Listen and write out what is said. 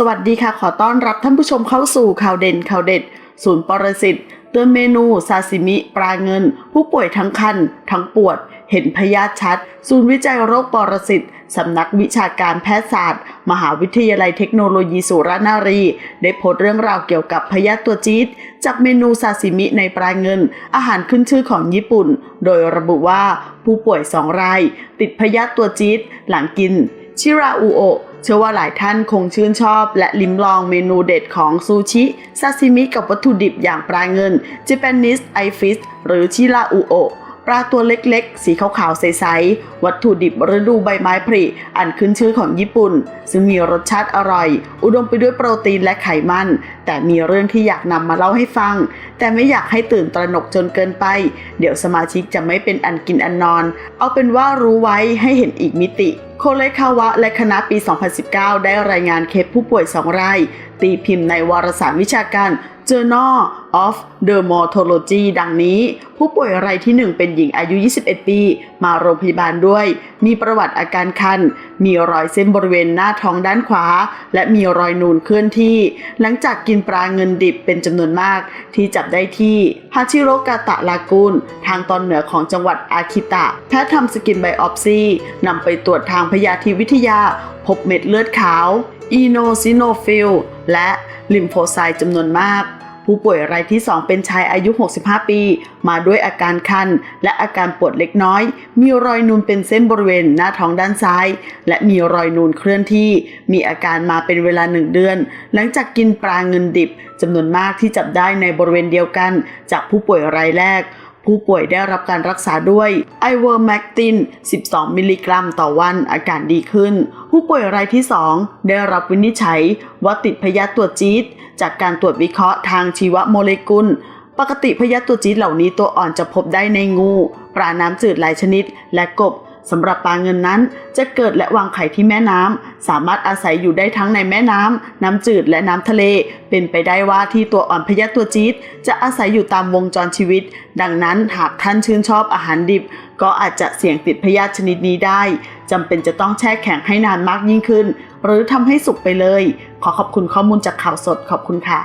สวัสดีค่ะ ขอต้อนรับท่านผู้ชมเข้าสู่ข่าวเด่นข่าวเด็ด ศูนย์ปรสิตเตือนเมนูซาซิมิ ปลาเงิน ผู้ป่วยทั้งคัน ทั้งปวด เห็นพยาธิชัด ศูนย์วิจัยโรคปรสิตสำนักวิชาการแพทยศาสตร์ มหาวิทยาลัยเทคโนโลยีสุรนารี ได้โพสต์เรื่องราวเกี่ยวกับพยาธิตัวจี๊ดจากเมนูซาซิมิในปลาเงิน อาหารขึ้นชื่อของญี่ปุ่น โดยระบุว่าผู้ป่วยสองราย ติดพยาธิตัวจี๊ดหลังกิน ชิราอุโอเชื่อว่าหลายท่านคงชื่นชอบ และลิ้มลองเมนูเด็ดของซูชิซาซิมิกับวัตถุดิบอย่างปลาเงิน Japanese eye fish หรือชิราอุโอปลาตัวเล็กๆ สีขาวๆ ใสๆ วัตถุดิบฤดูใบไม้ผลิอันขึ้นชื่อของญี่ปุ่น ซึ่งมีรสชาติอร่อย อุดมไปด้วยโปรตีนและไขมัน แต่มีเรื่องที่อยากนำมาเล่าให้ฟัง แต่ไม่อยากให้ตื่นตระหนกจนเกินไป เดี๋ยวสมาชิกจะไม่เป็นอันกินอันนอน เอาเป็นว่ารู้ไว้ให้เห็นอีกมิติ โคเลคาวะและคณะปี 2019 ได้รายงานเคสผู้ป่วย 2 ราย ตีพิมพ์ในวารสารวิชาการ Journal of Dermatology ดังนี้ ผู้ป่วยรายที่ 1 เป็นหญิงอายุ 21 ปี มาโรงพยาบาลด้วย มีประวัติอาการคัน มีรอยเส้นบริเวณหน้าท้องด้านขวา และมีรอยนูนเคลื่อนที่ หลังจากกินปลาเงินดิบเป็นจำนวนมาก ที่จับได้ที่ฮาชิโรกาตะลากูนทางตอนเหนือของจังหวัดอาคิตะ แพทย์ทำสกินไบออปซีนำไปตรวจทางพยาธิวิทยา พบเม็ดเลือดขาวอีโนซิโนฟิลและลิมโฟไซต์จำนวนมาก ผู้ป่วยรายที่ 2 เป็นชายอายุ 65 ปี มาด้วยอาการคัน และอาการปวดเล็กน้อย มีรอยนูนเป็นเส้นบริเวณหน้าท้องด้านซ้าย และมีรอยนูนเคลื่อนที่ มีอาการมาเป็นเวลาหนึ่งเดือน หลังจากกินปลาเงินดิบจำนวนมากที่จับได้ในบริเวณเดียวกัน จากผู้ป่วยรายแรกผู้ป่วยได้รับการรักษาด้วยไอเวอร์แมกติน 12 มิลลิกรัมต่อวันอาการดีขึ้น ผู้ป่วยรายที่ 2 ได้รับวินิจฉัยว่าติดพยาธิตัวจี๊ดจากการตรวจวิเคราะห์ทางชีวโมเลกุล ปกติพยาธิตัวจี๊ดเหล่านี้ตัวอ่อนจะพบได้ในงู ปลาน้ำจืดหลายชนิด และกบ สำหรับปลาเงินนั้นจะเกิดและวางไข่ที่แม่น้ำ สามารถอาศัยอยู่ได้ทั้งในแม่น้ำ น้ำจืดและน้ำทะเล เป็นไปได้ว่าที่ตัวอ่อนพยาตัวจี๊ดจะอาศัยอยู่ตามวงจรชีวิต ดังนั้นหากท่านชื่นชอบอาหารดิบ ก็อาจจะเสี่ยงติดพยาธิชนิดนี้ได้จำเป็นจะต้องแช่แข็งให้นานมากยิ่งขึ้น หรือทำให้สุกไปเลย ขอขอบคุณข้อมูลจากข่าวสดขอบคุณค่ะ